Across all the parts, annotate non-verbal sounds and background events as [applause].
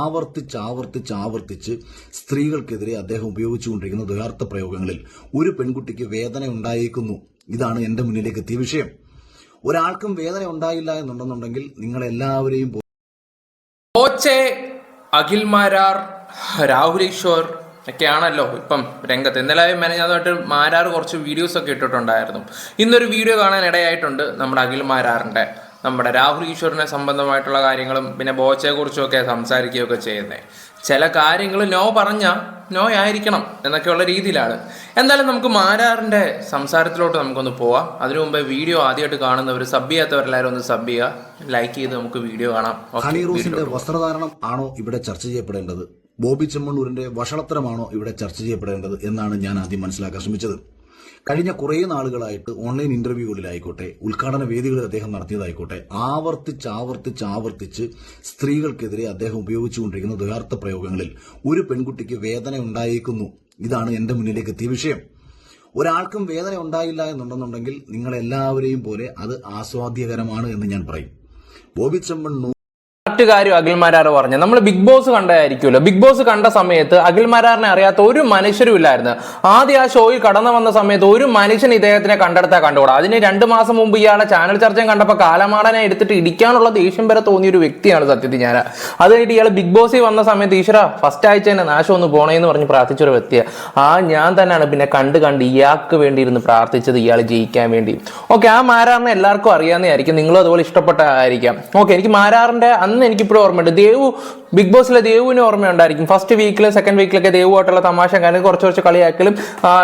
ആവർത്തിച്ച് ആവർത്തിച്ച് ആവർത്തിച്ച് സ്ത്രീകൾക്കെതിരെ അദ്ദേഹം ഉപയോഗിച്ചുകൊണ്ടിരിക്കുന്ന ദ്വയാർത്ഥ പ്രയോഗങ്ങളിൽ ഒരു പെൺകുട്ടിക്ക് വേദന ഉണ്ടായേക്കുന്നു. ഇതാണ് എന്റെ മുന്നിലേക്ക് എത്തിയ വിഷയം. ഒരാൾക്കും വേദന ഉണ്ടായില്ല എന്നുണ്ടെന്നുണ്ടെങ്കിൽ നിങ്ങൾ എല്ലാവരെയും കോച്ചെ അഖിൽ മാരാർ രാഹുൽ ഈശ്വർ ഒക്കെയാണല്ലോ ഇപ്പം രംഗത്ത്. എന്തായാലും മെനഞ്ഞാതായിട്ട് മാരാർ കുറച്ച് വീഡിയോസ് ഒക്കെ ഇട്ടിട്ടുണ്ടായിരുന്നു. ഇന്നൊരു വീഡിയോ കാണാൻ ഇടയായിട്ടുണ്ട് നമ്മുടെ അഖിൽ മാരാറിന്റെ നമ്മുടെ രാഹുൽ ഈശ്വറിനെ സംബന്ധമായിട്ടുള്ള കാര്യങ്ങളും പിന്നെ ബോച്ചയെ കുറിച്ചും ഒക്കെ സംസാരിക്കുകയൊക്കെ ചെയ്യുന്നത് ചില കാര്യങ്ങൾ നോ പറഞ്ഞ നോ ആയിരിക്കണം എന്നൊക്കെയുള്ള രീതിയിലാണ്. എന്തായാലും നമുക്ക് മാരാറിന്റെ സംസാരത്തിലോട്ട് നമുക്കൊന്ന് പോവാം. അതിനു മുമ്പേ വീഡിയോ ആദ്യമായിട്ട് കാണുന്നവർ സബ് ചെയ്യാത്തവരെല്ലാവരും ഒന്ന് സബ് ചെയ്യുക. ലൈക്ക് ചെയ്ത് നമുക്ക് വീഡിയോ കാണാം. ഹണി video വസ്ത്രധാരണം ആണോ ഇവിടെ ചർച്ച ചെയ്യപ്പെടേണ്ടത്? ബോബി ചെമ്മണ്ണൂരിന്റെ വഷളത്തരമാണോ ഇവിടെ ചർച്ച ചെയ്യപ്പെടേണ്ടത്? എന്നാണ് ഞാൻ ആദ്യം മനസ്സിലാക്കാൻ ശ്രമിച്ചത്. കഴിഞ്ഞ കുറേ നാളുകളായിട്ട് ഓൺലൈൻ ഇന്റർവ്യൂകളിലായിക്കോട്ടെ ഉദ്ഘാടന വേദികളിൽ അദ്ദേഹം നടത്തിയതായിക്കോട്ടെ ആവർത്തിച്ച് ആവർത്തിച്ച് ആവർത്തിച്ച് സ്ത്രീകൾക്കെതിരെ അദ്ദേഹം ഉപയോഗിച്ചുകൊണ്ടിരിക്കുന്ന ദുരാർത്ഥ പ്രയോഗങ്ങളിൽ ഒരു പെൺകുട്ടിക്ക് വേദന ഉണ്ടായേക്കുന്നു. ഇതാണ് എന്റെ മുന്നിലേക്ക് എത്തിയ വിഷയം. ഒരാൾക്കും വേദന ഉണ്ടായില്ല എന്നുണ്ടെന്നുണ്ടെങ്കിൽ നിങ്ങൾ എല്ലാവരെയും പോലെ അത് ആസ്വാദ്യകരമാണ് എന്ന് ഞാൻ പറയും. ബോബി മറ്റു കാര്യം പറഞ്ഞു. നമ്മൾ ബിഗ് ബോസ് കണ്ടായിരിക്കുമല്ലോ ബിഗ് ബോസ് കണ്ട സമയത്ത് അഖിൽമാരാറിനെ അറിയാത്ത ഒരു മനുഷ്യരും ഇല്ലായിരുന്നു. ആദ്യം ആ ഷോയിൽ കടന്നു വന്ന സമയത്ത് ഒരു മനുഷ്യൻ ഇദ്ദേഹത്തിനെ കണ്ടെടുത്താൽ കണ്ടുകൂടാ. അതിന് രണ്ട് മാസം മുമ്പ് ഇയാളെ ചാനൽ ചർച്ചയും കണ്ടപ്പോൾ കാലമാടനെ എടുത്തിട്ട് ഇടിക്കാനുള്ള ദേഷ്യം വരെ തോന്നിയ ഒരു വ്യക്തിയാണ് സത്യത്തിൽ ഞാൻ. അത് കഴിഞ്ഞിട്ട് ഇയാൾ ബിഗ് ബോസിൽ വന്ന സമയത്ത് ഈശ്വര ഫസ്റ്റ് ആഴ്ച തന്നെ നാശം ഒന്ന് പോണേന്ന് പറഞ്ഞ് പ്രാർത്ഥിച്ചൊരു വ്യക്തിയാണ് ആ ഞാൻ തന്നെയാണ് പിന്നെ കണ്ട് കണ്ട് ഇയാൾക്ക് വേണ്ടി ഇരുന്ന് പ്രാർത്ഥിച്ചത് ഇയാൾ ജയിക്കാൻ വേണ്ടി. ഓക്കെ ആ മാരാറിനെ എല്ലാവർക്കും അറിയാവുന്നതായിരിക്കും. നിങ്ങളും അതുപോലെ ഇഷ്ടപ്പെട്ടതായിരിക്കാം ഓക്കെ എനിക്ക് മാരാറിന്റെ അന്ന് എനിക്കിപ്പോഴും ഓർമ്മയുണ്ട്. ദേവു ബിഗ് ബോസിലെ ദേവുവിന് ഓർമ്മയുണ്ടായിരിക്കും. ഫസ്റ്റ് വീക്കിൽ സെക്കൻഡ് വീക്കിലൊക്കെ ദേവുമായിട്ടുള്ള തമാശ കാര്യം കുറച്ച് കുറച്ച് കളിയാക്കലും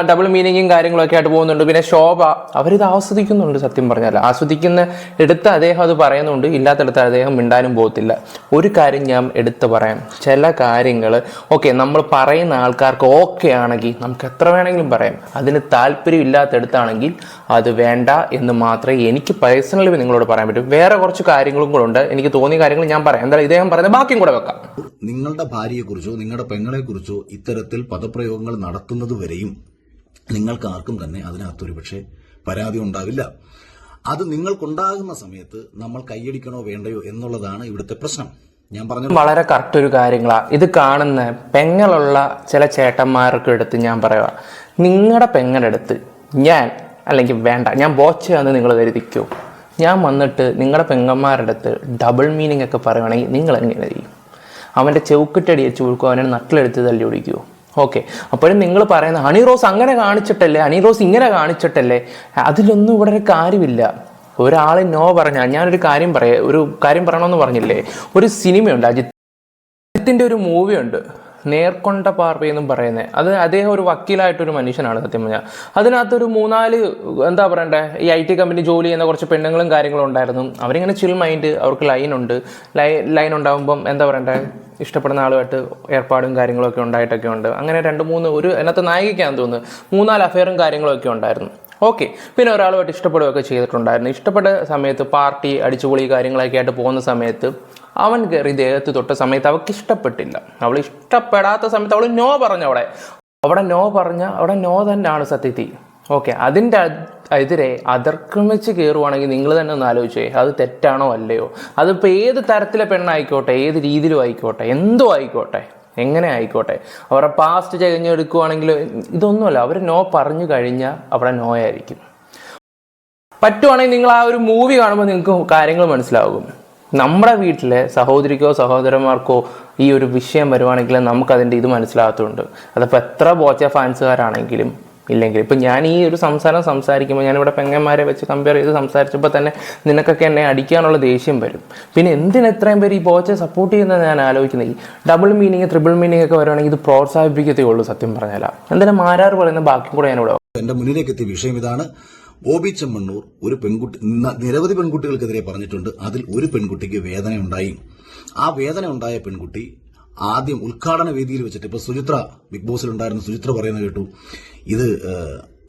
ഡബിൾ മീനിങ്ങും കാര്യങ്ങളൊക്കെ ആയിട്ട് പോകുന്നുണ്ട്. പിന്നെ ശോഭ അവരിത് ആസ്വദിക്കുന്നുണ്ട് സത്യം പറഞ്ഞാൽ. ആസ്വദിക്കുന്ന എടുത്ത് അദ്ദേഹം അത് പറയുന്നുണ്ട്. ഇല്ലാത്തടത്ത് അദ്ദേഹം മിണ്ടാനും പോകത്തില്ല. ഒരു കാര്യം ഞാൻ എടുത്ത് പറയാം. ചില കാര്യങ്ങൾ ഓക്കെ നമ്മൾ പറയുന്ന ആൾക്കാർക്ക് ഓക്കെ ആണെങ്കിൽ നമുക്ക് എത്ര വേണമെങ്കിലും പറയാം. അതിന് താല്പര്യം ഇല്ലാത്തടത്താണെങ്കിൽ അത് വേണ്ട എന്ന് മാത്രമേ എനിക്ക് പേഴ്സണലി നിങ്ങളോട് പറയാൻ പറ്റും. വേറെ കുറച്ച് കാര്യങ്ങളും കൂടെ ഉണ്ട്. എനിക്ക് തോന്നിയ കാര്യങ്ങൾ ഞാൻ പറയാം. എന്തായാലും ഇദ്ദേഹം പറയുന്നത് ബാക്കിയും കൂടെ വെക്കാം. നിങ്ങളുടെ ഭാര്യയെക്കുറിച്ചോ നിങ്ങളുടെ പെങ്ങളെക്കുറിച്ചോ ഇത്തരത്തിൽ പദപ്രയോഗങ്ങൾ നടത്തുന്നത് വരെയും നിങ്ങൾക്ക് ആർക്കും തന്നെ അതിനകത്തൊരു പക്ഷേ പരാതി ഉണ്ടാവില്ല. അത് നിങ്ങൾക്കുണ്ടാകുന്ന സമയത്ത് നമ്മൾ കൈയടിക്കണോ വേണ്ടയോ എന്നുള്ളതാണ് ഇവിടുത്തെ പ്രശ്നം. ഞാൻ പറഞ്ഞു വളരെ കറക്റ്റ് ഒരു കാര്യങ്ങളാണ് ഇത് കാണുന്ന പെങ്ങളുള്ള ചില ചേട്ടന്മാർക്ക് എടുത്ത് ഞാൻ പറയുക നിങ്ങളുടെ പെങ്ങളെടുത്ത് ഞാൻ അല്ലെങ്കിൽ വേണ്ട ഞാൻ ബോച്ചയാന്ന് നിങ്ങൾ കരുതിക്കോ? ഞാൻ വന്നിട്ട് നിങ്ങളുടെ പെങ്ങന്മാരുടെ അടുത്ത് ഡബിൾ മീനിങ് ഒക്കെ പറയുകയാണെങ്കിൽ നിങ്ങൾ എങ്ങനെ ചെയ്യും? അവന്റെ ചെവുക്കിട്ടടി വെച്ച് അവനെ നട്ടിലെടുത്ത് തല്ലി ഓടിക്കുമോ ഓക്കെ അപ്പോഴും നിങ്ങൾ പറയുന്ന ഹണി റോസ് അങ്ങനെ കാണിച്ചിട്ടല്ലേ? ഹണി റോസ് ഇങ്ങനെ കാണിച്ചിട്ടല്ലേ? അതിലൊന്നും ഇവിടെ ഒരു കാര്യമില്ല. ഒരാൾ നോ പറഞ്ഞാൽ ഞാനൊരു കാര്യം പറയാം ഒരു കാര്യം പറയണമെന്ന് പറഞ്ഞില്ലേ? ഒരു സിനിമയുണ്ട് അജിത് അജിത്തിന്റെ ഒരു മൂവി നേർക്കൊണ്ട പാർവയെന്നും പറയുന്നത് അത് അദ്ദേഹം ഒരു വക്കീലായിട്ടൊരു മനുഷ്യനാണ് സത്യം പറഞ്ഞാൽ അതിനകത്തൊരു മൂന്നാൽ എന്താ പറയണ്ടേ ഈ ഐ ടി കമ്പനി ജോലി ചെയ്യുന്ന കുറച്ച് പെണ്ണുങ്ങളും കാര്യങ്ങളും ഉണ്ടായിരുന്നു. അവരിങ്ങനെ ചിൽ മൈൻഡ് അവർക്ക് ലൈൻ ഉണ്ട്. ലൈ ലൈൻ ഉണ്ടാകുമ്പം എന്താ പറയണ്ടേ ഇഷ്ടപ്പെടുന്ന ആളുമായിട്ട് ഏർപ്പാടും കാര്യങ്ങളൊക്കെ ഉണ്ടായിട്ടൊക്കെ ഉണ്ട്. അങ്ങനെ രണ്ട് മൂന്ന് ഒരു അതിനകത്ത് നായികയ്ക്കാന്ന് തോന്നുന്നു. മൂന്നാൽ അഫയറും കാര്യങ്ങളൊക്കെ ഉണ്ടായിരുന്നു. ഓക്കെ. പിന്നെ ഒരാളുമായിട്ട് ഇഷ്ടപ്പെടുകയൊക്കെ ചെയ്തിട്ടുണ്ടായിരുന്നു. ഇഷ്ടപ്പെട്ട സമയത്ത് പാർട്ടി അടിച്ചുപൊളി കാര്യങ്ങളൊക്കെ ആയിട്ട് പോകുന്ന സമയത്ത് അവൻ കയറി ദേഹത്ത് തൊട്ട സമയത്ത് അവൾക്ക് ഇഷ്ടപ്പെട്ടില്ല. അവൾ ഇഷ്ടപ്പെടാത്ത സമയത്ത് അവൾ നോ പറഞ്ഞ അവിടെ അവിടെ നോ പറഞ്ഞ അവിടെ നോ തന്നെയാണ് സത്യത്തിൽ ഓക്കെ. അതിന്റെ എതിരെ അതിർക്രമിച്ച് കയറുവാണെങ്കിൽ നിങ്ങൾ തന്നെ ഒന്ന് ആലോചിച്ചേ. അത് തെറ്റാണോ അല്ലയോ? അതിപ്പോൾ ഏത് തരത്തിലെ പെണ്ണായിക്കോട്ടെ ഏത് രീതിയിലും ആയിക്കോട്ടെ എന്തോ ആയിക്കോട്ടെ. എങ്ങനെ ആയിക്കോട്ടെ? അവരുടെ പാസ്റ്റ് ചകഞ്ഞെടുക്കുവാണെങ്കിൽ ഇതൊന്നുമല്ല അവർ നോ പറഞ്ഞു കഴിഞ്ഞാൽ അവിടെ നോ ആയിരിക്കും. പറ്റുവാണെങ്കിൽ നിങ്ങൾ ആ ഒരു മൂവി കാണുമ്പോൾ നിങ്ങൾക്ക് കാര്യങ്ങൾ മനസ്സിലാകും. നമ്മുടെ വീട്ടിലെ സഹോദരിക്കോ സഹോദരന്മാർക്കോ ഈ ഒരു വിഷയം വരുവാണെങ്കിൽ നമുക്കതിന്റെ ഇത് മനസ്സിലാകത്തുണ്ട്. അതപ്പോൾ എത്ര ബോച്ച ഫാൻസുകാരാണെങ്കിലും ഇല്ലെങ്കിൽ. ഇപ്പം ഞാൻ ഈ ഒരു സംസാരം സംസാരിക്കുമ്പോൾ ഞാനിവിടെ പെങ്ങന്മാരെ വെച്ച് കമ്പയർ ചെയ്ത് സംസാരിച്ചപ്പോൾ തന്നെ നിനക്കൊക്കെ എന്നെ അടിക്കാനുള്ള ദേഷ്യം വരും. പിന്നെ എന്തിന് എത്രയും പേര് ഈ ബോച്ചെ സപ്പോർട്ട് ചെയ്യുന്നത് ഞാൻ ആലോചിക്കുന്നത്? ഈ ഡബിൾ മീനിങ് ട്രിപ്പിൾ മീനിങ് ഒക്കെ വരുവാണെങ്കിൽ ഇത് പ്രോത്സാഹിപ്പിക്കത്തേ ഉള്ളൂ സത്യം പറഞ്ഞാൽ. എന്തായാലും മാരാർ പറയുന്ന ബാക്കി കൂടെ ഞാനിവിടെ എന്റെ മുന്നിലേക്ക് എത്തിയ വിഷയം ഇതാണ്. ബോബി ചെമ്മണ്ണൂർ ഒരു പെൺകുട്ടി നിരവധി പെൺകുട്ടികൾക്കെതിരെ പറഞ്ഞിട്ടുണ്ട്. അതിൽ ഒരു പെൺകുട്ടിക്ക് വേദന ഉണ്ടായി ആ വേദന ഉണ്ടായ പെൺകുട്ടി ആദ്യം ഉദ്ഘാടന വേദിയിൽ വെച്ചിട്ട് ഇപ്പൊ സുചിത്ര ബിഗ് ബോസിൽ ഉണ്ടായിരുന്ന സുചിത്ര പറയുന്നത് കേട്ടു. ഇത്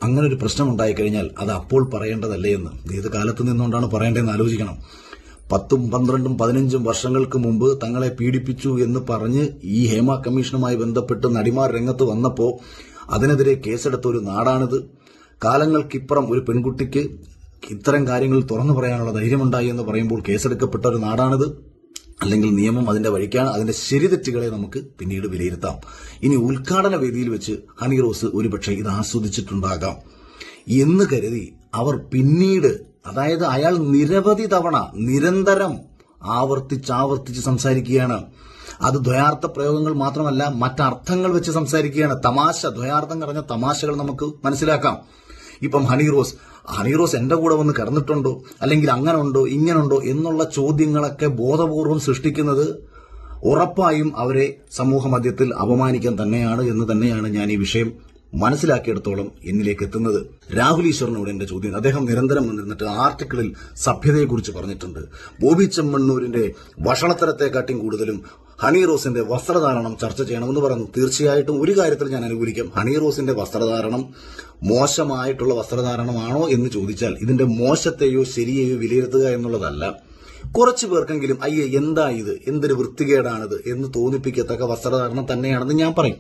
അങ്ങനെ ഒരു പ്രശ്നം ഉണ്ടായി കഴിഞ്ഞാൽ അത് അപ്പോൾ പറയേണ്ടതല്ലേ എന്ന്. ഏത് കാലത്ത് നിന്നുകൊണ്ടാണ് പറയേണ്ടതെന്ന് ആലോചിക്കണം. പത്തും പന്ത്രണ്ടും പതിനഞ്ചും വർഷങ്ങൾക്ക് മുമ്പ് തങ്ങളെ പീഡിപ്പിച്ചു എന്ന് പറഞ്ഞ് ഈ ഹേമ കമ്മീഷനുമായി ബന്ധപ്പെട്ട് നടിമാർ രംഗത്ത് വന്നപ്പോൾ അതിനെതിരെ കേസെടുത്ത ഒരു നാടാണിത്. കാലങ്ങൾക്കിപ്പുറം ഒരു പെൺകുട്ടിക്ക് ഇത്തരം കാര്യങ്ങൾ തുറന്നു പറയാനുള്ള ധൈര്യമുണ്ടായി എന്ന് പറയുമ്പോൾ കേസെടുക്കപ്പെട്ട ഒരു നാടാണിത്. അല്ലെങ്കിൽ നിയമം അതിന്റെ വഴിക്കാണ് അതിന്റെ ശരിതെറ്റുകളെ നമുക്ക് പിന്നീട് വിലയിരുത്താം. ഇനി ഉദ്ഘാടന വേദിയിൽ വെച്ച് ഹണി റോസ് ഒരുപക്ഷെ ഇത് ആസ്വദിച്ചിട്ടുണ്ടാകാം. എന്ന് കരുതി അവർ പിന്നീട് അതായത് അയാൾ നിരവധി തവണ നിരന്തരം ആവർത്തിച്ച് ആവർത്തിച്ച് സംസാരിക്കുകയാണ്. അത് ദ്വയാർത്ഥ പ്രയോഗങ്ങൾ മാത്രമല്ല മറ്റർത്ഥങ്ങൾ വെച്ച് സംസാരിക്കുകയാണ്. തമാശ ദ്വയാർത്ഥം കടഞ്ഞ തമാശകൾ നമുക്ക് മനസ്സിലാക്കാം. ഇപ്പം ഹണി റോസ് ഹണി റോസ് എന്റെ കൂടെ വന്ന് കിടന്നിട്ടുണ്ടോ? അല്ലെങ്കിൽ അങ്ങനെ ഉണ്ടോ ഇങ്ങനെ ഉണ്ടോ എന്നുള്ള ചോദ്യങ്ങളൊക്കെ ബോധപൂർവം സൃഷ്ടിക്കുന്നത് ഉറപ്പായും അവരെ സമൂഹ മധ്യത്തിൽ അപമാനിക്കാൻ തന്നെയാണ് എന്ന് തന്നെയാണ് ഞാൻ ഈ വിഷയം മനസ്സിലാക്കിയെടുത്തോളം എന്നിലേക്ക് എത്തുന്നത്. രാഹുൽ ഈശ്വറിനോട് എന്റെ ചോദ്യം. അദ്ദേഹം നിരന്തരം വന്നിരുന്നിട്ട് ആർട്ടിക്കിളിൽ സഭ്യതയെക്കുറിച്ച് പറഞ്ഞിട്ടുണ്ട്. ബോബി ചെമ്മണ്ണൂരിന്റെ വഷളത്തരത്തെക്കാട്ടിയും കൂടുതലും ഹണി റോസിന്റെ വസ്ത്രധാരണം ചർച്ച ചെയ്യണമെന്ന് പറഞ്ഞു. തീർച്ചയായിട്ടും ഒരു കാര്യത്തിൽ ഞാൻ അനുകൂലിക്കാം. ഹണി റോസിന്റെ വസ്ത്രധാരണം മോശമായിട്ടുള്ള വസ്ത്രധാരണമാണോ എന്ന് ചോദിച്ചാൽ ഇതിന്റെ മോശത്തെയോ ശരിയെയോ വിലയിരുത്തുക എന്നുള്ളതല്ല. കുറച്ചു പേർക്കെങ്കിലും അയ്യേ എന്താ ഇത്? എന്തൊരു വൃത്തികേടാണിത്? എന്ന് തോന്നിപ്പിക്കത്തക്ക വസ്ത്രധാരണം തന്നെയാണെന്ന് ഞാൻ പറയും.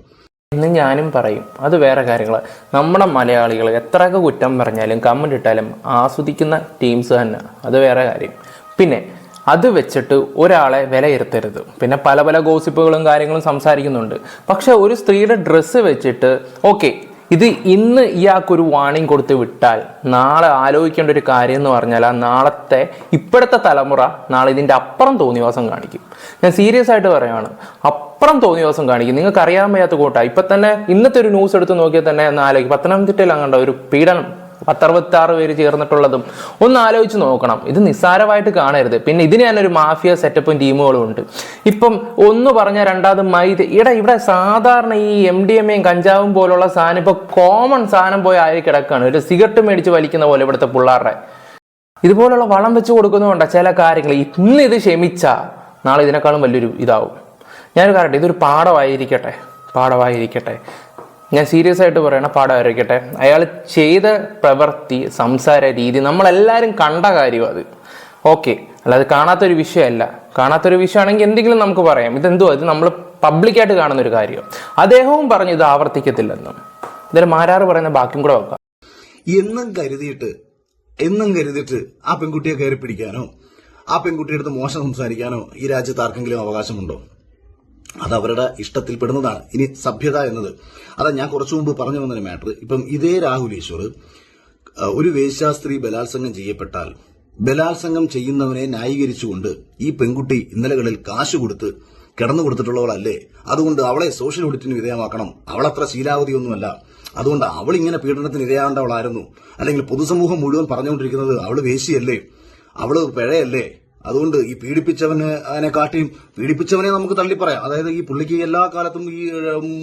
എന്ന് ഞാനും പറയും. അത് വേറെ കാര്യങ്ങൾ നമ്മുടെ മലയാളികൾ എത്രയൊക്കെ കുറ്റം പറഞ്ഞാലും കമന്റ് ഇട്ടാലും ആസ്വദിക്കുന്ന ടീംസ് തന്നെ. അത് വേറെ കാര്യം. പിന്നെ അത് വെച്ചിട്ട് ഒരാളെ വിലയിരുത്തരുത്. പിന്നെ പല പല ഗോസിപ്പുകളും കാര്യങ്ങളും സംസാരിക്കുന്നുണ്ട്. പക്ഷെ ഒരു സ്ത്രീയുടെ ഡ്രസ്സ് വെച്ചിട്ട് ഓക്കെ ഇത് ഇന്ന് ഇയാൾക്കൊരു വാണിംഗ് കൊടുത്ത് വിട്ടാൽ നാളെ ആലോചിക്കേണ്ട ഒരു കാര്യം എന്ന് പറഞ്ഞാൽ ആ നാളത്തെ ഇപ്പോഴത്തെ തലമുറ നാളെ ഇതിന്റെ അപ്പുറം തോന്നിവാസം കാണിക്കും. ഞാൻ സീരിയസ് ആയിട്ട് പറയുകയാണ് അപ്പുറം തോന്നിവാസം കാണിക്കും. നിങ്ങൾക്ക് അറിയാൻ വയ്യാത്ത കൂട്ടാ. ഇപ്പം തന്നെ ഇന്നത്തെ ഒരു ന്യൂസ് എടുത്ത് നോക്കിയാൽ തന്നെ നാലേക്ക് പത്തനംതിട്ടയിൽ അങ്ങണ്ട ഒരു പീഡനം പത്തറുപത്തി ആറ് പേര് ചേർന്നിട്ടുള്ളതും ഒന്ന് ആലോചിച്ച് നോക്കണം. ഇത് നിസ്സാരമായിട്ട് കാണരുത്. പിന്നെ ഇതിന് തന്നെ ഒരു മാഫിയ സെറ്റപ്പും ടീമുകളും ഉണ്ട്. ഇപ്പം ഒന്ന് പറഞ്ഞ രണ്ടാമത് മൈദ. ഇവിടെ ഇവിടെ സാധാരണ ഈ എം ഡി എം എയും കഞ്ചാവും പോലുള്ള സാധനം ഇപ്പൊ കോമൺ സാധനം പോയി ആയി കിടക്കാണ്. ഒരു സിഗരറ്റ് മേടിച്ച് വലിക്കുന്ന പോലെ ഇവിടുത്തെ പിള്ളേരുടെ. ഇതുപോലുള്ള വളം വെച്ച് കൊടുക്കുന്നതുകൊണ്ട് ചില കാര്യങ്ങൾ. ഇന്ന് ഇത് ക്ഷമിച്ച നാളെ ഇതിനേക്കാളും വലിയൊരു ഇതാവും. ഞാനൊരു പറയട്ടെ. ഇതൊരു പാഠമായിരിക്കട്ടെ. പാഠമായിരിക്കട്ടെ. ഞാൻ സീരിയസ് ആയിട്ട് പറയണ പാഠമായിരിക്കട്ടെ അയാൾ ചെയ്ത പ്രവൃത്തി സംസാര രീതി നമ്മളെല്ലാവരും കണ്ട കാര്യം അത്. ഓക്കെ അല്ലാതെ കാണാത്തൊരു വിഷയമല്ല. കാണാത്തൊരു വിഷയമാണെങ്കിൽ എന്തെങ്കിലും നമുക്ക് പറയാം. ഇതെന്തോ ഇത് നമ്മൾ പബ്ലിക്കായിട്ട് കാണുന്ന ഒരു കാര്യം അദ്ദേഹവും പറഞ്ഞു ഇത് ആവർത്തിക്കത്തില്ലെന്നും. ഇതിൽ മാരാറ് പറയുന്ന ബാക്കിയും കൂടെ വെക്കാം. എന്നും കരുതിയിട്ട് എന്നും കരുതിയിട്ട് ആ പെൺകുട്ടിയെ കയറി പിടിക്കാനോ ആ പെൺകുട്ടിയുടെ അടുത്ത് മോശം സംസാരിക്കാനോ ഈ രാജ്യത്ത് ആർക്കെങ്കിലും അവകാശമുണ്ടോ? അത് അവരുടെ ഇഷ്ടത്തിൽപ്പെടുന്നതാണ്. ഇനി സഭ്യത എന്നത്. അതാ ഞാൻ കുറച്ചു മുമ്പ് പറഞ്ഞു വന്നൊരു മാറ്റർ. ഇപ്പം ഇതേ രാഹുൽ ഈശ്വർ ഒരു വേശ്യാസ്ത്രീ ബലാത്സംഗം ചെയ്യപ്പെട്ടാൽ ബലാത്സംഗം ചെയ്യുന്നവനെ ന്യായീകരിച്ചുകൊണ്ട് ഈ പെൺകുട്ടി ഇന്നലകളിൽ കാശ് കൊടുത്ത് കിടന്നു കൊടുത്തിട്ടുള്ളവളല്ലേ? അതുകൊണ്ട് അവളെ സോഷ്യൽ ഓഡിറ്റിന് വിധേയമാക്കണം. അവളത്ര ശീലാവതിയൊന്നുമല്ല അതുകൊണ്ട് അവൾ ഇങ്ങനെ പീഡനത്തിന് ഇരയാണ്ടവളായിരുന്നു അല്ലെങ്കിൽ പൊതുസമൂഹം മുഴുവൻ പറഞ്ഞുകൊണ്ടിരിക്കുന്നത് അവൾ വേശിയല്ലേ അവൾ പിഴയല്ലേ? അതുകൊണ്ട് ഈ പീഡിപ്പിച്ചവന് അതിനെ കാട്ടിയും പീഡിപ്പിച്ചവനെ നമുക്ക് തള്ളിപ്പറയാം. അതായത് ഈ പുള്ളിക്ക് എല്ലാ കാലത്തും ഈ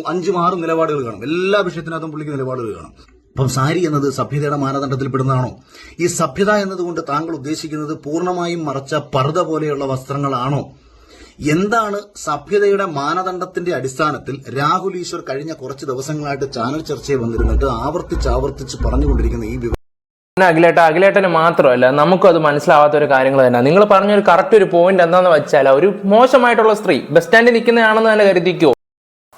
അഞ്ചു ആറും നിലപാടുകൾ കാണും. എല്ലാ വിഷയത്തിനകത്തും പുള്ളിക്ക് നിലപാടുകൾ കാണും. അപ്പം സാരി എന്നത് സഭ്യതയുടെ മാനദണ്ഡത്തിൽ പെടുന്നതാണോ? ഈ സഭ്യത എന്നതുകൊണ്ട് താങ്കൾ ഉദ്ദേശിക്കുന്നത് പൂർണമായും മറച്ച പർദ്ദ പോലെയുള്ള വസ്ത്രങ്ങളാണോ? എന്താണ് സഭ്യതയുടെ മാനദണ്ഡത്തിന്റെ അടിസ്ഥാനത്തിൽ രാഹുൽ ഈശ്വർ കഴിഞ്ഞ കുറച്ച് ദിവസങ്ങളായിട്ട് ചാനൽ ചർച്ചയിൽ വന്നിരുന്നിട്ട് ആവർത്തിച്ച് ആവർത്തിച്ച് പറഞ്ഞുകൊണ്ടിരിക്കുന്ന ഈ അഖിലേട്ട അഖിലേട്ടന് മാത്രമല്ല നമുക്കും അത് മനസ്സിലാവാത്ത ഒരു കാര്യങ്ങൾ തന്നെ. നിങ്ങൾ പറഞ്ഞൊരു കറക്റ്റ് ഒരു പോയിന്റ് എന്താണെന്ന് വെച്ചാൽ ഒരു മോശമായിട്ടുള്ള സ്ത്രീ ബസ് സ്റ്റാൻഡിൽ നിൽക്കുന്നതാണെന്ന് തന്നെ കരുതിക്കോ.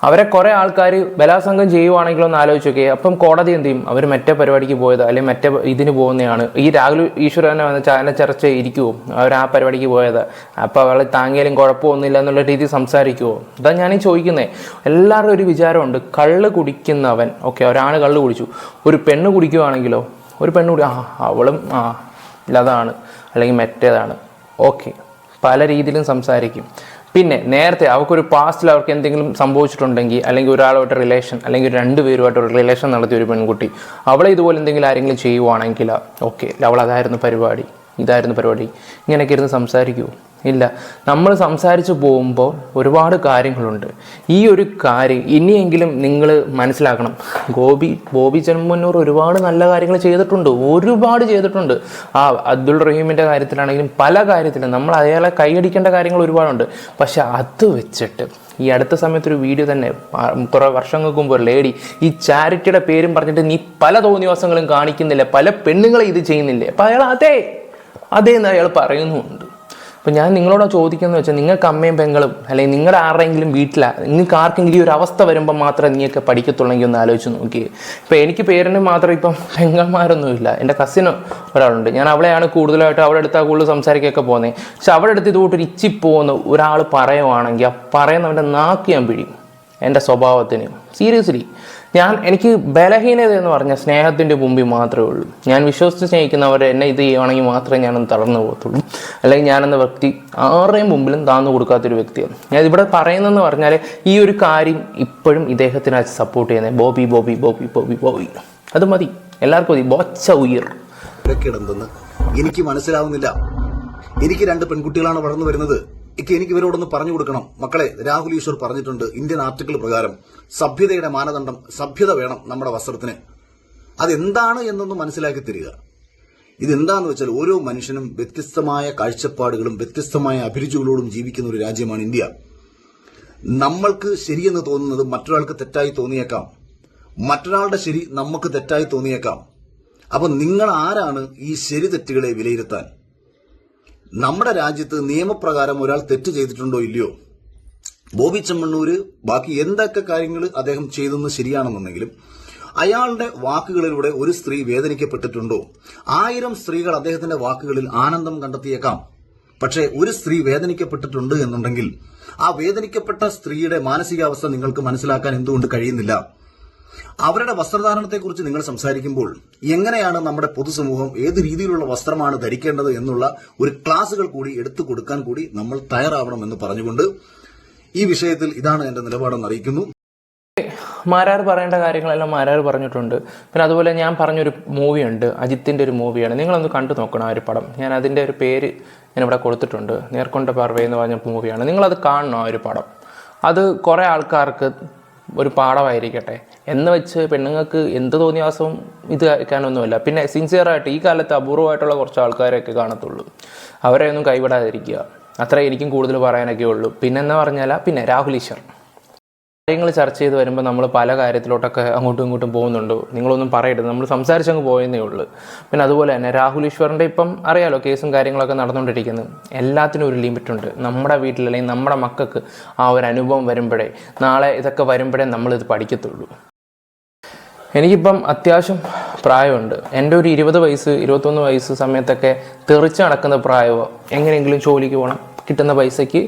അവരെ കുറെ ആൾക്കാർ ബലാസംഗം ചെയ്യുവാണെങ്കിലോ എന്ന് ആലോചിച്ച് അപ്പം കോടതി എന്ത് ചെയ്യും? അവർ മറ്റേ പരിപാടിക്ക് പോയത് അല്ലെങ്കിൽ മറ്റേ ഇതിന് പോകുന്നതാണ്. ഈ രാഹുൽ ഈശ്വരനെ വന്ന ചാനൽ ചർച്ച ഇരിക്കുവോ? അവർ ആ പരിപാടിക്ക് പോയത്. അപ്പോൾ അവളെ താങ്ങിയാലും കുഴപ്പമൊന്നുമില്ല എന്നുള്ള രീതിയിൽ സംസാരിക്കുവോ? അതാ ഞാൻ ചോദിക്കുന്നത് എല്ലാവരും ഒരു വിചാരമുണ്ട് കള്ള് കുടിക്കുന്നവൻ ഓക്കെ ഒരാൾ കള്ള് കുടിച്ചു. ഒരു പെണ്ണ് കുടിക്കുവാണെങ്കിലോ ഒരു പെണ്ണുകൂടി ആ അവളും ആ ഇല്ലതാണ് അല്ലെങ്കിൽ മറ്റേതാണ്. ഓക്കെ പല രീതിയിലും സംസാരിക്കും. പിന്നെ നേരത്തെ അവർക്കൊരു പാസ്റ്റിൽ അവർക്ക് എന്തെങ്കിലും സംഭവിച്ചിട്ടുണ്ടെങ്കിൽ അല്ലെങ്കിൽ ഒരാളുമായിട്ട് റിലേഷൻ അല്ലെങ്കിൽ രണ്ടുപേരുമായിട്ട് ഒരു റിലേഷൻ നടത്തിയ ഒരു പെൺകുട്ടി അവളെ ഇതുപോലെ എന്തെങ്കിലും ആരെങ്കിലും ചെയ്യുവാണെങ്കിൽ ഓക്കെ അവൾ അതായിരുന്നു പരിപാടി ഇതായിരുന്നു പരിപാടി. ഇങ്ങനെയൊക്കെ ഇരുന്ന് സംസാരിക്കുമോ ഇല്ല. നമ്മൾ സംസാരിച്ചു പോകുമ്പോൾ ഒരുപാട് കാര്യങ്ങളുണ്ട്. ഈ ഒരു കാര്യം ഇനിയെങ്കിലും നിങ്ങൾ മനസ്സിലാക്കണം. ഗോപി ബോബി ജന്മന്നൂർ ഒരുപാട് നല്ല കാര്യങ്ങൾ ചെയ്തിട്ടുണ്ട്. ഒരുപാട് ചെയ്തിട്ടുണ്ട്. ആ അബ്ദുൾ റഹീമിന്റെ കാര്യത്തിലാണെങ്കിലും പല കാര്യത്തിലും നമ്മൾ അയാളെ കൈയടിക്കേണ്ട കാര്യങ്ങൾ ഒരുപാടുണ്ട്. പക്ഷെ അത് വെച്ചിട്ട് ഈ അടുത്ത സമയത്തൊരു വീഡിയോ തന്നെ കുറേ വർഷങ്ങൾക്ക് മുമ്പ് ഒരു ലേഡി ഈ ചാരിറ്റിയുടെ പേരും പറഞ്ഞിട്ട് നീ പല തോന്നിവാസങ്ങളും കാണിക്കുന്നില്ല പല പെണ്ണുങ്ങളെ ഇത് ചെയ്യുന്നില്ലേ? അപ്പം അയാൾ അതെ അതേ എന്ന് അയാൾ പറയുന്നുമുണ്ട് അപ്പം ഞാൻ നിങ്ങളോട് ചോദിക്കുന്നത് വെച്ചാൽ നിങ്ങൾക്ക് അമ്മയും പെങ്ങളും അല്ലെങ്കിൽ നിങ്ങളുടെ ആരുടെയെങ്കിലും വീട്ടിലാണ് നിങ്ങൾക്ക് ആർക്കെങ്കിലും ഈ ഒരു അവസ്ഥ വരുമ്പോൾ മാത്രമേ നീയൊക്കെ പഠിക്കത്തുള്ളെങ്കിൽ ഒന്ന് ആലോചിച്ച് നോക്കി ഇപ്പം എനിക്ക് പേരന് മാത്രം ഇപ്പം പെങ്ങന്മാരൊന്നുമില്ല. എന്റെ കസിന് ഒരാളുണ്ട്. ഞാൻ അവളെയാണ് കൂടുതലായിട്ട് അവളുടെ അടുത്താ കൂടുതൽ സംസാരിക്കുകയൊക്കെ പോകുന്നത് പക്ഷെ അവളുടെ അടുത്ത് ഇതുകൊണ്ട് ഇച്ചി പോകുന്ന ഒരാൾ പറയുവാണെങ്കിൽ ആ പറയുന്നവന്റെ നാക്ക് ഞാൻ പിഴിയും എന്റെ സ്വഭാവത്തിന് സീരിയസ്ലി ഞാൻ എനിക്ക് ബലഹീനത എന്ന് പറഞ്ഞാൽ സ്നേഹത്തിന്റെ മുമ്പിൽ മാത്രമേ ഉള്ളൂ. ഞാൻ വിശ്വസിച്ച് സ്നേഹിക്കുന്നവരെ എന്നെ ഇത് ചെയ്യുവാണെങ്കിൽ മാത്രമേ ഞാനൊന്ന് തളർന്നു പോകത്തുള്ളൂ. അല്ലെങ്കിൽ ഞാനെന്ന വ്യക്തി ആരുടെയും മുമ്പിലും താന്നു കൊടുക്കാത്തൊരു വ്യക്തിയാണ്. ഞാൻ ഇവിടെ പറയുന്നതെന്ന് പറഞ്ഞാൽ ഈ ഒരു കാര്യം ഇപ്പോഴും ഇദ്ദേഹത്തിനാ സപ്പോർട്ട് ചെയ്യുന്നത് ബോബി ബോബി ബോബി ബോബി ബോബി. അത് മതി. എല്ലാവർക്കും മതി. ബോച്ച ഉയർ. എനിക്ക് മനസ്സിലാവുന്നില്ല. എനിക്ക് രണ്ട് പെൺകുട്ടികളാണ് വളർന്നു വരുന്നത്. എനിക്ക് എനിക്ക് ഇവരോടൊന്ന് പറഞ്ഞു കൊടുക്കണം. മക്കളെ രാഹുൽ ഈശ്വർ പറഞ്ഞിട്ടുണ്ട് ഇന്ത്യൻ ആർട്ടിക്കിൾ പ്രകാരം സഭ്യതയുടെ മാനദണ്ഡം സഭ്യത വേണം നമ്മുടെ വസ്ത്രത്തിന്. അതെന്താണ് എന്നൊന്ന് മനസ്സിലാക്കി തരിക. ഇതെന്താന്ന് വെച്ചാൽ ഓരോ മനുഷ്യനും വ്യത്യസ്തമായ കാഴ്ചപ്പാടുകളും വ്യത്യസ്തമായ അഭിരുചികളോടും ജീവിക്കുന്ന ഒരു രാജ്യമാണ് ഇന്ത്യ. നമ്മൾക്ക് ശരിയെന്ന് തോന്നുന്നത് മറ്റൊരാൾക്ക് തെറ്റായി തോന്നിയേക്കാം. മറ്റൊരാളുടെ ശരി നമുക്ക് തെറ്റായി തോന്നിയേക്കാം. അപ്പൊ നിങ്ങൾ ആരാണ് ഈ ശരി തെറ്റുകളെ വിലയിരുത്താൻ? നമ്മുടെ രാജ്യത്ത് നിയമപ്രകാരം ഒരാൾ തെറ്റ് ചെയ്തിട്ടുണ്ടോ ഇല്ലയോ? ബോബി ചെമ്മണ്ണൂര് ബാക്കി എന്തൊക്കെ കാര്യങ്ങൾ അദ്ദേഹം ചെയ്തെന്ന് ശരിയാണെന്നുണ്ടെങ്കിലും അയാളുടെ വാക്കുകളിലൂടെ ഒരു സ്ത്രീ വേദനിക്കപ്പെട്ടിട്ടുണ്ടോ? ആയിരം സ്ത്രീകൾ അദ്ദേഹത്തിന്റെ വാക്കുകളിൽ ആനന്ദം കണ്ടെത്തിയേക്കാം. പക്ഷേ ഒരു സ്ത്രീ വേദനിക്കപ്പെട്ടിട്ടുണ്ട് എന്നുണ്ടെങ്കിൽ ആ വേദനിക്കപ്പെട്ട സ്ത്രീയുടെ മാനസികാവസ്ഥ നിങ്ങൾക്ക് മനസ്സിലാക്കാൻ എന്തുകൊണ്ട് കഴിയുന്നില്ല? അവരുടെ വസ്ത്രധാരണത്തെക്കുറിച്ച് നിങ്ങൾ സംസാരിക്കുമ്പോൾ എങ്ങനെയാണ് നമ്മുടെ പൊതുസമൂഹം ഏത് രീതിയിലുള്ള വസ്ത്രമാണ് ധരിക്കേണ്ടത് എന്നുള്ള ഒരു ക്ലാസുകൾ കൂടി എടുത്തു കൊടുക്കാൻ കൂടി നമ്മൾ തയ്യാറാവണം എന്ന് പറഞ്ഞുകൊണ്ട് ഈ വിഷയത്തിൽ ഇതാണ് എന്റെ നിലപാടെന്ന് അറിയിക്കുന്നു. മാരാർ പറയേണ്ട കാര്യങ്ങളെല്ലാം മാരാർ പറഞ്ഞിട്ടുണ്ട്. പിന്നെ അതുപോലെ ഞാൻ പറഞ്ഞൊരു മൂവിയുണ്ട്. അജിത്തിന്റെ ഒരു മൂവിയാണ്. നിങ്ങളൊന്ന് കണ്ടു നോക്കണം ആ ഒരു പടം. ഞാൻ അതിന്റെ ഒരു പേര് ഞാൻ ഇവിടെ കൊടുത്തിട്ടുണ്ട്. നേർക്കൊണ്ട പറവ എന്ന് പറഞ്ഞ മൂവിയാണ്. നിങ്ങളത് കാണണം ആ ഒരു പടം? അത് കുറേ ആൾക്കാർക്ക് ഒരു പാഠമായിരിക്കട്ടെ. എന്ന് വെച്ച് പെണ്ണുങ്ങൾക്ക് എന്ത് തോന്നിയാസവും ഇത് കഴിക്കാനൊന്നുമില്ല പിന്നെ സിൻസിയറായിട്ട് ഈ കാലത്ത് അപൂർവമായിട്ടുള്ള കുറച്ച് ആൾക്കാരെയൊക്കെ കാണത്തുള്ളൂ. അവരെയൊന്നും കൈവിടാതിരിക്കുക. അത്ര എനിക്കും കൂടുതൽ പറയാനൊക്കെ ഉള്ളൂ. എന്ന് പറഞ്ഞാൽ പിന്നെ രാഹുൽ ഈശ്വർ. കാര്യങ്ങൾ ചർച്ച ചെയ്ത് വരുമ്പോൾ നമ്മൾ പല കാര്യത്തിലോട്ടൊക്കെ അങ്ങോട്ടും ഇങ്ങോട്ടും പോകുന്നുണ്ട്. നിങ്ങളൊന്നും പറയരുത്. നമ്മൾ സംസാരിച്ചങ്ങ് പോയെന്നേ ഉള്ളൂ. പിന്നെ അതുപോലെ തന്നെ രാഹുൽ ഈശ്വറിന്റെ ഇപ്പം അറിയാലോ കേസും കാര്യങ്ങളൊക്കെ നടന്നുകൊണ്ടിരിക്കുന്നത് എല്ലാത്തിനും ഒരു ലിമിറ്റുണ്ട്. നമ്മുടെ വീട്ടിൽ അല്ലെങ്കിൽ നമ്മുടെ മക്കൾക്ക് ആ ഒരു അനുഭവം വരുമ്പോഴേ നാളെ ഇതൊക്കെ വരുമ്പോഴേ നമ്മളിത് പഠിക്കത്തുള്ളൂ. എനിക്കിപ്പം അത്യാവശ്യം പ്രായമുണ്ട്. എന്റെ ഒരു ഇരുപത് വയസ്സ് ഇരുപത്തൊന്ന് വയസ്സ് സമയത്തൊക്കെ തെറിച്ച് നടക്കുന്ന പ്രായമോ എങ്ങനെയെങ്കിലും ജോലിക്ക് പോകണം കിട്ടുന്ന പൈസയ്ക്ക്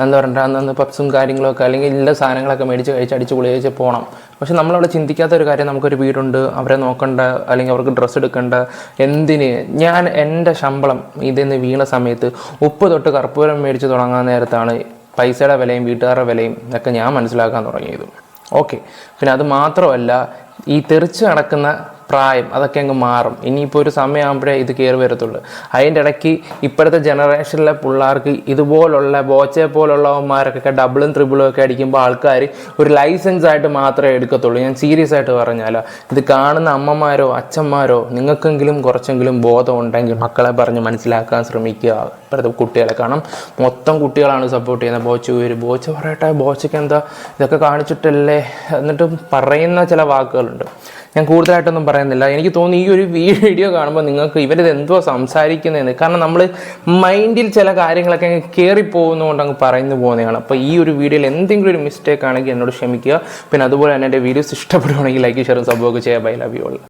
എന്താ പറയുക അന്നന്ന് പപ്സും കാര്യങ്ങളൊക്കെ അല്ലെങ്കിൽ എല്ലാ സാധനങ്ങളൊക്കെ മേടിച്ച് കഴിച്ച് അടിച്ച് പൊളിച്ച് പോകണം പക്ഷെ നമ്മളവിടെ ചിന്തിക്കാത്ത ഒരു കാര്യം നമുക്കൊരു വീടുണ്ട് അവരെ നോക്കണ്ട അല്ലെങ്കിൽ അവർക്ക് ഡ്രസ്സ് എടുക്കണ്ട എന്തിന്? ഞാൻ എന്റെ ശമ്പളം ഇതിന്ന് വീണ സമയത്ത് ഉപ്പ് തൊട്ട് കർപ്പൂരം മേടിച്ച് തുടങ്ങാൻ നേരത്താണ് പൈസയുടെ വിലയും വീട്ടുകാരുടെ വിലയും ഇതൊക്കെ ഞാൻ മനസ്സിലാക്കാൻ തുടങ്ങിയത്. ഓക്കെ. പിന്നെ അത് മാത്രമല്ല ഈ തെറിച്ച് നടക്കുന്ന പ്രായം അതൊക്കെ അങ്ങ് മാറും. ഇനിയിപ്പോൾ ഒരു സമയമാകുമ്പോഴേ ഇത് കയറി വരത്തുള്ളൂ. അതിന്റെ ഇടയ്ക്ക് ഇപ്പോഴത്തെ ജനറേഷനിലെ പിള്ളേർക്ക് ഇതുപോലുള്ള ബോച്ചെ പോലുള്ളവന്മാരൊക്കെ ഡബിളും ട്രിബിളും ഒക്കെ അടിക്കുമ്പോൾ ആൾക്കാർ ഒരു ലൈസൻസ് ആയിട്ട് മാത്രമേ എടുക്കത്തുള്ളൂ. ഞാൻ സീരിയസ് ആയിട്ട് പറഞ്ഞാലോ ഇത് കാണുന്ന അമ്മമാരോ അച്ഛന്മാരോ നിങ്ങൾക്കെങ്കിലും കുറച്ചെങ്കിലും ബോധം ഉണ്ടെങ്കിൽ മക്കളെ പറഞ്ഞ് മനസ്സിലാക്കാൻ ശ്രമിക്കുക. ഇപ്പോഴത്തെ കുട്ടികളെ കാരണം മൊത്തം കുട്ടികളാണ് സപ്പോർട്ട് ചെയ്യുന്നത്. ബോച്ച് ഒരു ബോച്ച് പറയട്ടെ ബോച്ചയ്ക്ക് എന്താ? ഇതൊക്കെ കാണിച്ചിട്ടല്ലേ? എന്നിട്ട് പറയുന്ന ചില വാക്കുകളുണ്ട്. ഞാൻ കൂടുതലായിട്ടൊന്നും പറയുന്നില്ല. എനിക്ക് തോന്നുന്നു ഈ ഒരു [laughs] വീഡിയോ കാണുമ്പോൾ നിങ്ങൾക്ക് ഇവരിത് എന്തോ സംസാരിക്കുന്നതെന്ന് കാരണം നമ്മൾ മൈൻഡിൽ ചില കാര്യങ്ങളൊക്കെ അങ്ങ് കയറിപ്പോകുന്നതുകൊണ്ട് അങ്ങ് പറയുന്നു പോകുന്നതാണ് അപ്പോൾ ഈ ഒരു വീഡിയോയിൽ എന്തെങ്കിലും ഒരു മിസ്റ്റേക്ക് ആണെങ്കിൽ എന്നോട് ക്ഷമിക്കുക. പിന്നെ അതുപോലെ തന്നെ എന്റെ വീഡിയോസ് ഇഷ്ടപ്പെടുവാണെങ്കിൽ ലൈക്ക് ഷെയർ സബ്സ്ക്രൈബ് ചെയ്യാം ബൈ ലവ് യു ഓൾ